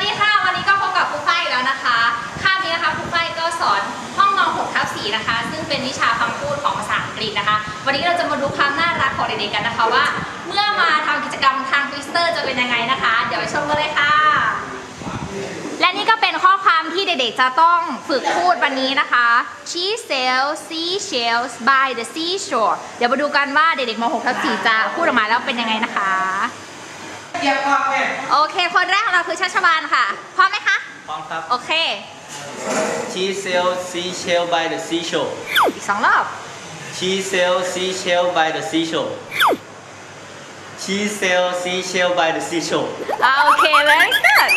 วัสดีค่ะ วันนี้ก็พบกับครูฝ้ายอีกแล้วนะคะคาบนี้นะคะครูฝ้ายก็สอนห้องนอน6ทับ4นะคะ ซึ่งเป็นวิชาคำพูดของภาษาอังกฤษนะคะ วันนี้เราจะมาดูความน่ารักของเด็กๆกันนะคะว่า เมื่อมาทำกิจกรรมทางทวิสเตอร์จะเป็นยังไงนะคะ เดี๋ยวไปชมกันเลยค่ะ และนี่ก็เป็นข้อความที่เด็กๆจะต้องฝึกพูดวันนี้นะคะ She sells seashells by the seashore เดี๋ยวมาดูกันว่าเด็กๆม 6 ทับ4จะพูดออกมาแล้วเป็นยังไงนะคะ เยี่ยมมากแม่โอเค คนแรกของเราคือชัชวานค่ะ พร้อมไหมคะ พร้อมครับ โอเค She sells seashell by the seashore อีกสองรอบ She sells seashell by the seashore She sells seashell by the seashore อ่าโอเค very good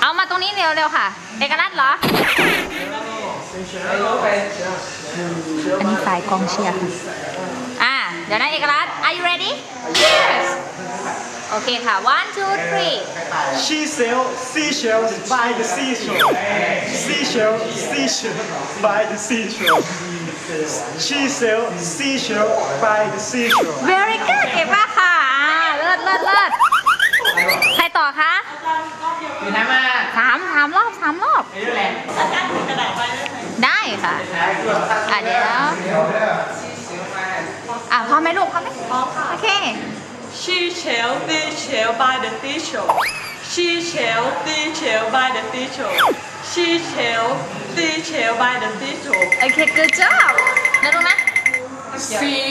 เอามาตรงนี้เร็วๆค่ะ เอกลักษณ์เหรออันนี้ฝ่ายกองเชียร์ค่ะ อ่า เดี๋ยวนะเอกลักษณ์ are you ready yes โอเคค่ะ one two three She sells seashells by the seashore. Seashell, seashell by the seashore. She sells seashell by the seashore. very good เก่งมากค่ะอ่าเลิศเลิศเลิศใครต่อคะอยู่ไหนมาสามสามรอบสามรอบไปด้วยแหละได้ค่ะอะเดี๋ยวอะพร้อมไหมลูกพร้อมไหมพร้อมค่ะโอเค She shall they shall by the seashore. She shall they shall by the seashore. She shall they shall by the seashore. โอเค good job นะลูกนะ Sea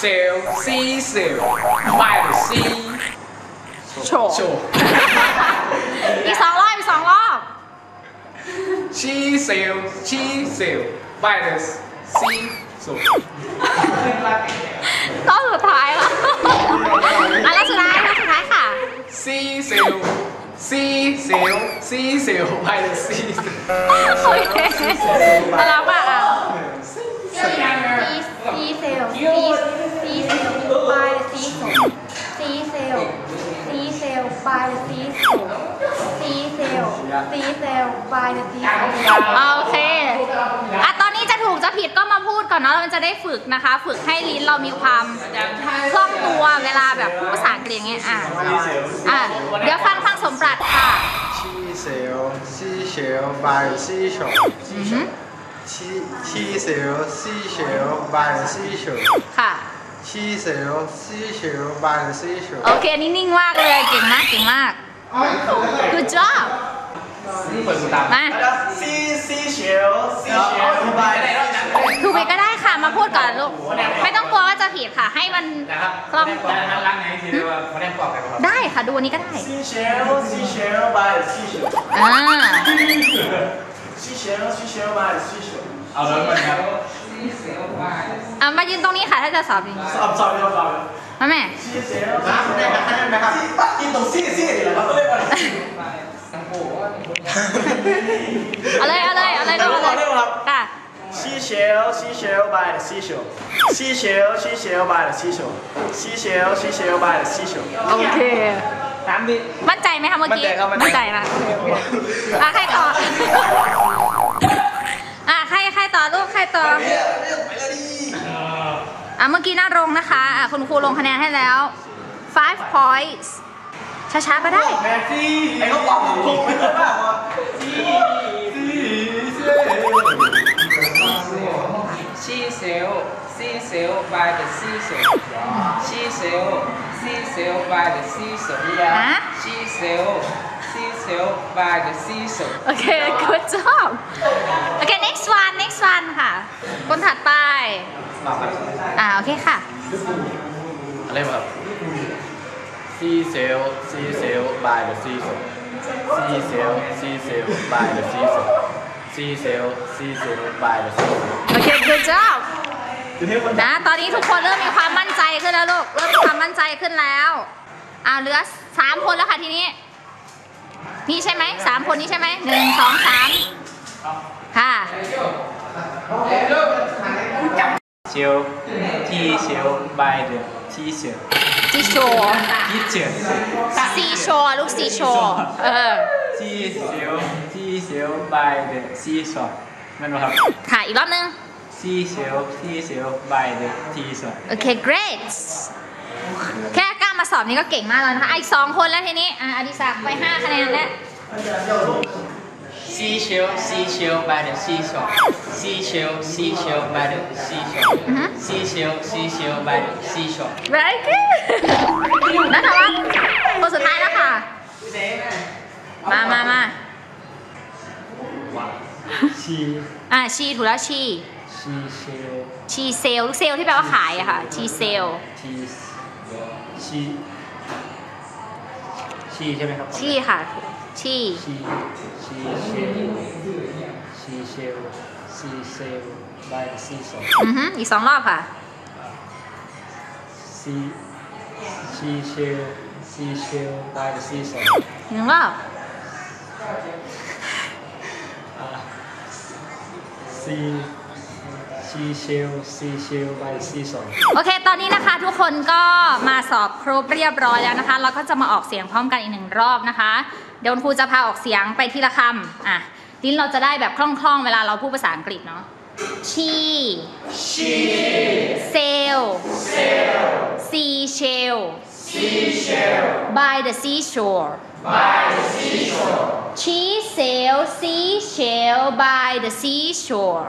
sail, sea sail, by the sea โชว์ shore. อีกสองรอบอีกสองรอบ She sail, she sail, by the sea shore. รอบสุดท้าย ซีเซลซีเซลไปเลยซีโอเคน่ารักอะซีเซลซีซีเซลไปซีโซซีเซลซีเซลไปซีโซซีเซลซีเซลไปซีโซโอเค อะตอนนี้จะถูกจะ ผิดก็มาพูดก่อนเนาะเราจะได้ฝึกนะคะ ฝึกให้ลิ้นเรามีความคล่องตัวเวลาแบบพูดภาษาอังกฤษอย่างเงี้ยอะอะเดี๋ยวฟังฟังสมปรัชค่ะ She sail seashell by the seashore. She she sail seashell by the seashore. ค่ะ She sail seashell by the seashore. โอเคอันนี้นิ่งมากเลยเก่งมากเก่งมาก good job มา Sea, seashell, seashell by the seashore. ถูกไปก็ได้ค่ะ มาพูดก่อนลูก ไม่ต้องกลัวว่าจะผิดค่ะ ให้มันคล่องตัวล้างไงทีเดียวว่าไม่ได้ปอกไปครับได้ค่ะ ดูอันนี้ก็ได้ Seashell, seashell by the seashore. อ่า Seashell, seashell by the seashore. เอาแล้วมันครับอะมายืนตรงนี้ค่ะ ถ้าจะสอบจริงสอบสอบเดียวสอบเดียวมาแม่ Seashell น้ำได้ไหมได้ไหมครับกินตรงซี่ซี่เหรอครับเรียกว่า อะไรเอาเลยเอาเลยเอาเลยลูกเอาเลยค่ะ Seashell, seashell by the seashore. Seashell, seashell by the seashore. Seashell, seashell by the seashore. โอเคน้ำดิมั่นใจไหมคะเมื่อกี้ มั่นใจครับมั่นใจใจนะอะใครต่ออะใครใครต่อลูกใครต่ออะเมื่อกี้น่ารงนะคะอะคุณครูลงคะแนนให้แล้ว five points ช้าๆก็ได้ แม่ซี่ไอ้ก็ปอบผมคไม่ได้ป่ะซี่ซี่เซลซีเซลซีเซล by the season ซีเซลซีเซล by the season ฮะ ซีเซลซีเซล by the season โอเค good job โอเค next one next one ค่ะ คนถัดไป อ่า โอเคค่ะ อะไรแบบ Sea sail, sea sail by the seashore. Sea sail, sea sail by the seashore. Sea sail, sea sail by the seashore. โอเค good job นะตอนนี้ทุกคนเริ่มมีความมั่นใจขึ้นแล้วลูก เริ่มมีความมั่นใจขึ้นแล้วอ่าเหลือสามคนแล้วค่ะทีนี้ นี่ใช่ไหมสามคนนี้ใช่ไหมหนึ่งสองสามค่ะ Shell, T shell by the teacher. ซีโชว์ Teacher. ซีโชว์ลูกซีโชว์เออ T shell, T shell by the seashore. นั่นเหรอครับค่ะอีกรอบนึง T shell, T shell by the teacher. โอเค great แค่กล้ามาสอบนี้ก็เก่งมากแล้วนะคะอะอีกสองคนแล้วทีนี้อะอดิศักดิ์ไปห้าคะแนนแล้ว Seashell, seashell by the seashore. Seashell, seashell by the seashore. Seashell, seashell by the seashore. very good นัทวัฒน์คนสุดท้ายแล้วค่ะ มามามาชีอะชีถูกแล้วชีชีเชลชีเซลลูกเซลที่แปลว่าขายอะค่ะชีเซลทีชีชีใช่ไหมครับชีค่ะ ชีชีชีเชลชีเชลซีเซลบายซีสองอือฮึอีกสองรอบค่ะซีชีเชลซีเชลบายซีสองหนึ่งรอบซีชีเชลซีเชลบายซีสองโอเค ตอนนี้นะคะทุกคนก็มาสอบครบเรียบร้อยแล้วนะคะ เราก็จะมาออกเสียงพร้อมกันอีกหนึ่งรอบนะคะ เดี๋ยวคุณครูจะพาออกเสียงไปทีละคำอะลิ้นเราจะได้แบบคล่องๆ เวลาเราพูดภาษาอังกฤษเนาะชีชีเซลเซลซีเชลซีเชล by the seashore by the seashore ชีเซลซีเชล by the seashore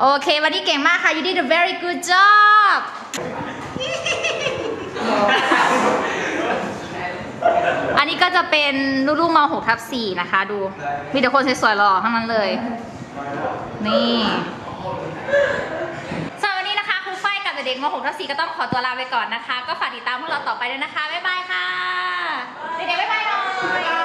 โอเค วันนี้เก่งมากค่ะ you did a very good job อันนี้ก็จะเป็นลูกๆม6ทับ4นะคะ ดู มีแต่คนสวยๆหล่อทั้งนั้นเลย นี่สำหรับวันนี้นะคะครูฝ้ายกับเด็กๆม6ทับ4ก็ต้องขอตัวลาไปก่อนนะคะ ก็ฝากติดตามพวกเราต่อไปด้วยนะคะ บ๊ายบายค่ะ เด็กๆบ๊ายบายหน่อย